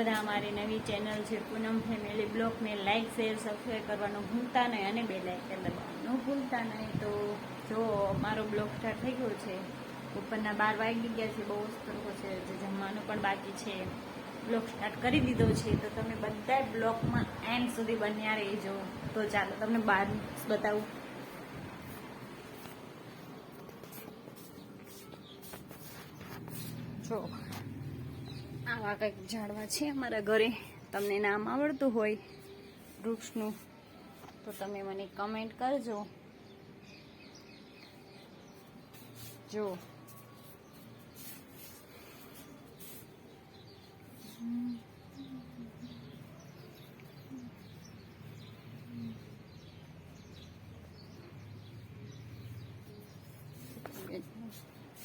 બધા અમારી નવી ચેનલ છે. પૂનમ ફેમિલી બ્લોગને લાઇક શેર સબસ્ક્રાઈબ કરવાનું ભૂલતા નહીં અને બે લાઇકન દબાવવાનું ભૂલતા નહીં. તો જો મારો બ્લોગ સ્ટાર્ટ થઈ ગયો છે, ઉપરના બાર વાગી ગયા છે, બહુ સરખો છે જમવાનું પણ બાકી છે. બ્લોગ સ્ટાર્ટ કરી દીધો છે, તો તમે બધા બ્લોગમાં એન્ડ સુધી બન્યા રહેજો. તો ચાલો તમને બહાર બતાવું. જો આવા કંઈક ઝાડવા છે અમારા ઘરે. તમને નામ આવડતું હોય વૃક્ષનું, તો તમે મને કમેન્ટ કરજો. જો.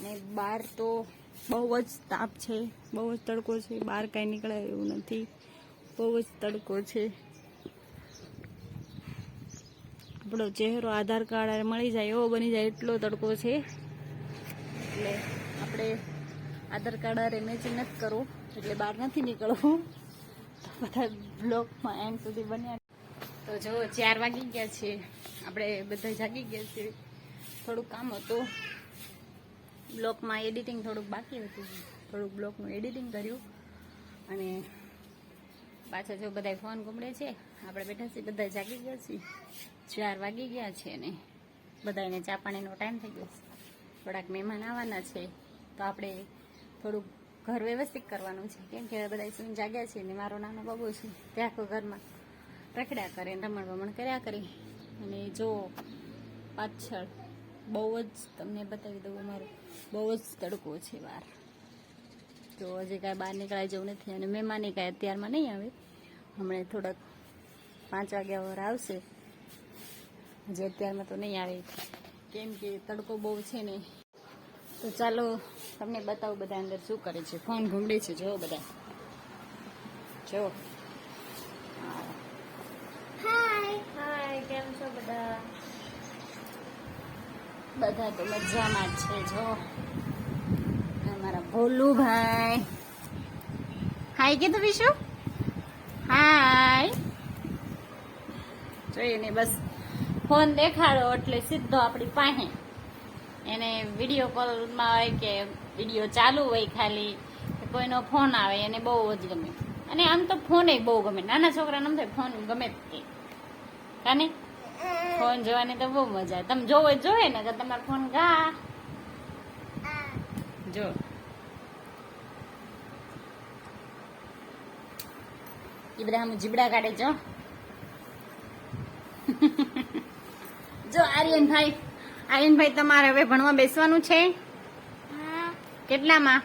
ને બહાર તો બહુ જ તાપ છે, બહુ જ તડકો છે, બહાર કાંઈ નીકળાય એવું નથી, બહુ જ તડકો છે. આપણો ચહેરો આધાર કાર્ડ મળી જાય, એવો બની જાય એટલો તડકો છે. એટલે આપણે આધાર કાર્ડ અરે મેચિંગ નથી કરવું, એટલે બહાર નથી નીકળવું. બધા બ્લોકમાં એન્ડ સુધી બન્યા તો જો, ચાર વાગી ગયા છે આપણે બધા જાગી ગયા છે થોડું કામ હતું. બ્લોકમાં એડિટિંગ થોડુંક બાકી હતું. થોડુંક બ્લોકનું એડિટિંગ કર્યું. અને પાછા જો બધા ફોન ગુમડે છે, આપણે બેઠા છીએ બધા જાગી ગયા છીએ. ચાર વાગી ગયા છે ને. બધાને ચા પાણીનો ટાઈમ થઈ ગયો છે. થોડાક મહેમાન આવવાના છે. તો આપણે થોડુંક ઘર વ્યવસ્થિત કરવાનું છે. કેમ કે બધા સુઈને જાગ્યા છે ને મારો નાનો બાબુ છે, તે આખો ઘરમાં રખડ્યા કરે રમણ વમણ કર્યા કરી. અને જો પાછળ બહુ જ તમને બતાવી દઉં અમારું બહુ જ તડકો છે બહાર. તો હજી કાંઈ બહાર નીકળાય જવું નથી અને મહેમાને કાંઈ અત્યારમાં નહીં આવે. હમણાં થોડાક પાંચ વાગ્યા વાર આવશે. હજી અત્યારમાં તો નહીં આવે. કેમ કે તડકો બહુ છે ને તો ચાલો તમને બતાવું બધા અંદર શું કરે છે. ફોન ઘૂમડે છે જો બધા. જો. હાય હાય કેમ છો બધા? બધા તો મજામાં છે, જો. અમારા ભોલુભાઈ. હાય કીધું વિશુ? હાય જોઈએ ને બસ ફોન દેખાડો એટલે સીધો આપણી પાસે. એને વીડિયો કોલમાં હોય કે વીડિયો ચાલુ હોય ખાલી કોઈનો ફોન આવે, એને બહુ જ ગમે. અને આમ તો ફોન બહુ ગમે. નાના છોકરાને આમ થાય, ફોન ગમે તે કાને? ફોન જોવાની તો બહુ મજા આવે. તમે જોવો જોઈએ જોવે ને તો તમારો ફોન ગા. જો. એ બધા આમ જીબડા કાઢે જો જો આર્યનભાઈ. આર્યનભાઈ તમારે હવે ભણવા બેસવાનું છે? કેટલામાં?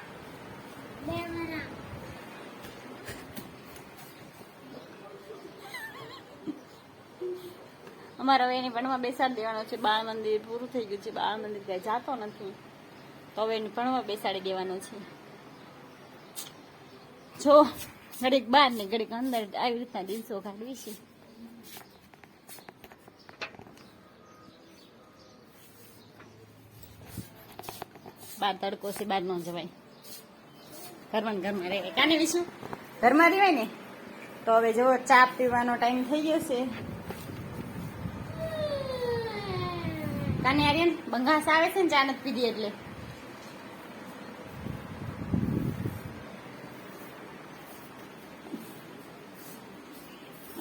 અમારે હવે એની ભણવા બેસાડી દેવાનો છે. બાળ મંદિર પૂરું થઈ ગયું છે. બાળ મંદિર કઈ જાતો નથી. તો હવે એને ભણવા બેસાડી દેવાનો છે. જો, ઘડીક બહાર ને ઘડીક અંદર આવી રીતના દિવસો કાઢવી છે. બાર તડકો છે, બાર ન જવાય. ઘરમાં ઘરમાં રહેવાય. કાને વિશું? ઘરમાં રહેવાય ને? તો હવે જો ચા પીવાનો ટાઈમ થઈ ગયો છે. કાને આર્યન, બંગાસ આવે છે ને ચા નથી પીધી એટલે.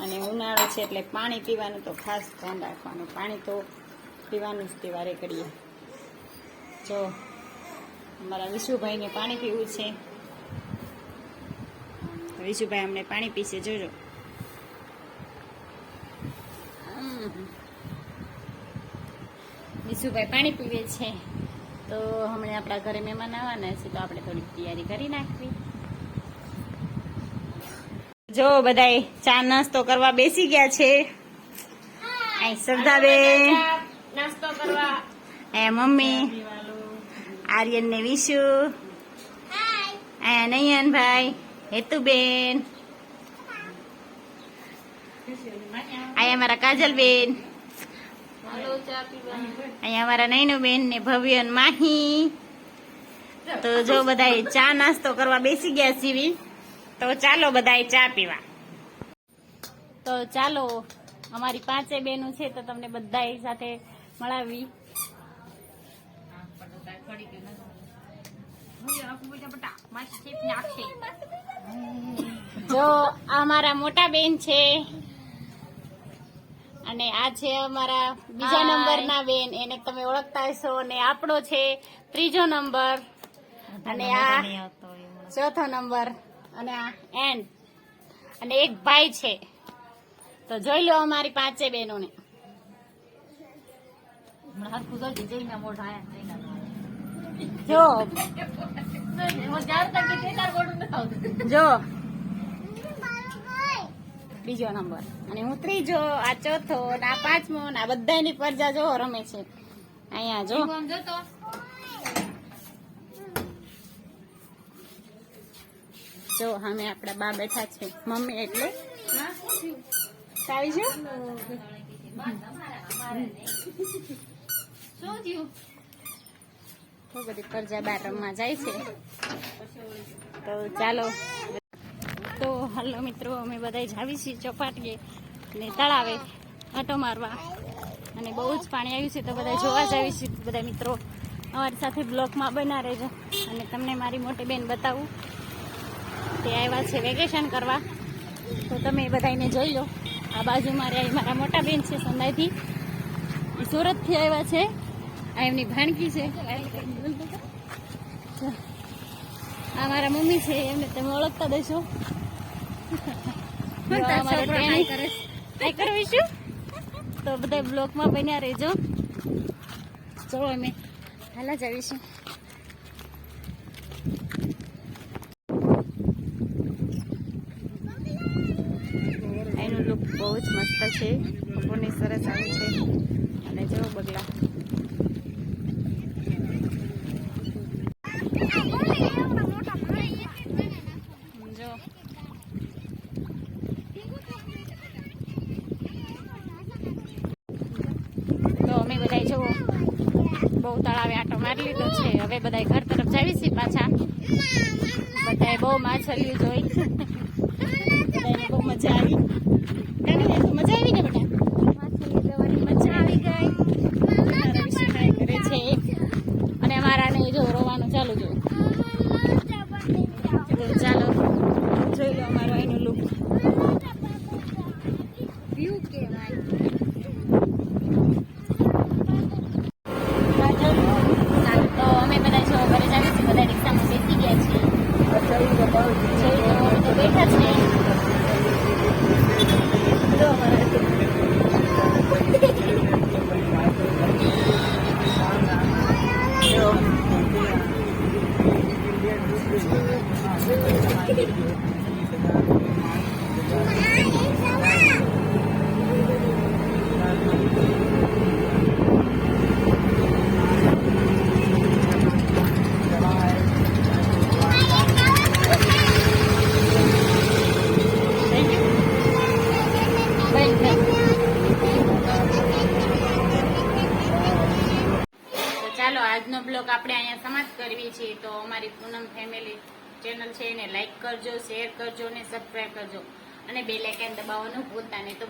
અને ઉનાળો છે એટલે પાણી પીવાનું તો ખાસ ધ્યાન રાખવાનું. પાણી તો પીવાનું જ પીવારે કરીએ. જો, અમારા વિશુભાઈને પાણી પીવું છે. વિશુભાઈ અમને પાણી પીશે, જોજો. વિશુભાઈ પાણી પીવે છે. તો હમણાં આપણા ઘરે મહેમાન આવવાના છે તો આપણે થોડીક તૈયારી કરી નાખવી. જો બધાય ચા નાસ્તો કરવા બેસી ગયા છે. અહીં શ્રદ્ધાબેન. નાસ્તો કરવા. એ મમ્મી. આર્યન ને વિશુ. અહીંયા નયનભાઈ હેતુબેન. અહીંયા અમારા કાજલબેન. અહીંયા અમારા નૈનુબેન ને ભવ્ય માહી. તો જો બધા ચા નાસ્તો કરવા બેસી ગયા સીવી તો ચાલો બધાય ચા પીવા. તો ચાલો, અમારી પાંચે બેનો છે તો તમને બધા સાથે મળાવી. જો આ અમારા મોટા બેન છે. અને આ છે અમારા બીજા નંબરના બેન. એને તમે ઓળખતા હશો અને આપણો છે ત્રીજો નંબર. અને આ ચોથો નંબર અને આ એન અને એક ભાઈ છે. તો જોઈ લો અમારી પાંચે બહેનોને. જો. જો. બીજો નંબર. અને હું ત્રીજો આ ચોથો ને આ પાંચમો ને આ બધાની પરજા જો રમે છે. અહીંયા જો. જો સામે આપણા બા બેઠા છે. મમ્મી એટલે. આવી છું? બધી પરજા બાર રમવા જાય છે. તો ચાલો તો હાલો મિત્રો, અમે બધા જાવી છીએ ચોપાટીએ ને તળાવે આંટો મારવા. અને બહુ જ પાણી આવ્યું છે તો બધા જોવા જ આવી છીએ બધા મિત્રો. અમારી સાથે બ્લોકમાં બના રહેજો. અને તમને મારી મોટી બેન બતાવું. તે આવ્યા છે વેકેશન કરવા. તો તમે બધાને જોઈ લો. આ બાજુ મારે મારા મોટા બેન છે સંદાયથી. એ સુરતથી આવ્યા છે. આ એમની ભાણકી છે. આ મારા મમ્મી છે. એમને તમે ઓળખતા દેશો કરવીશું? તો બધા બ્લોકમાં બન્યા રહેજો. ચલો અમે હાલા જ આવીશું. એનું લુક બહુ જ મસ્ત છે. ફોની સરસ આવે છે. અને જો બગલા જો તો અમે બધા જો બહુ તળાવે આટો મારી લીધો છે. હવે બધા ઘર તરફ જાવી છીએ પાછા. બધાએ બહુ માછલીઓ જોઈ. બધાને બહુ મજા આવી કાંઈ નહીં, મજા આવી ને બેટા માછલી જોવાની મજા આવી ગઈ મારા વિશુભાઈ કરે છે અને અમારા ને જો રોવાનું ચાલુ જો તો ચાલો જોઈ લો અમારો એનું લુક વ્યૂ કહેવાય તો અમે બધા જો ઘરે જ આવી છીએ બધા રિક્ષામાં બેસી ગયા છીએ જોઈ લો અમે તો બેઠા છે જો અમારા જો. Thank you. Thank you. તો ચાલો આજનો બ્લોગ આપણે અહીંયા સમાપ્ત કરવી છીએ, તો અમારી પૂનમ ફેમિલી ચેનલ છે એને લાઇક કરજો શેર કરજો અને સબસ્ક્રાઈબ કરજો. અને બે લાઇકન દબાવવાનું ભૂલતા નહીં. તો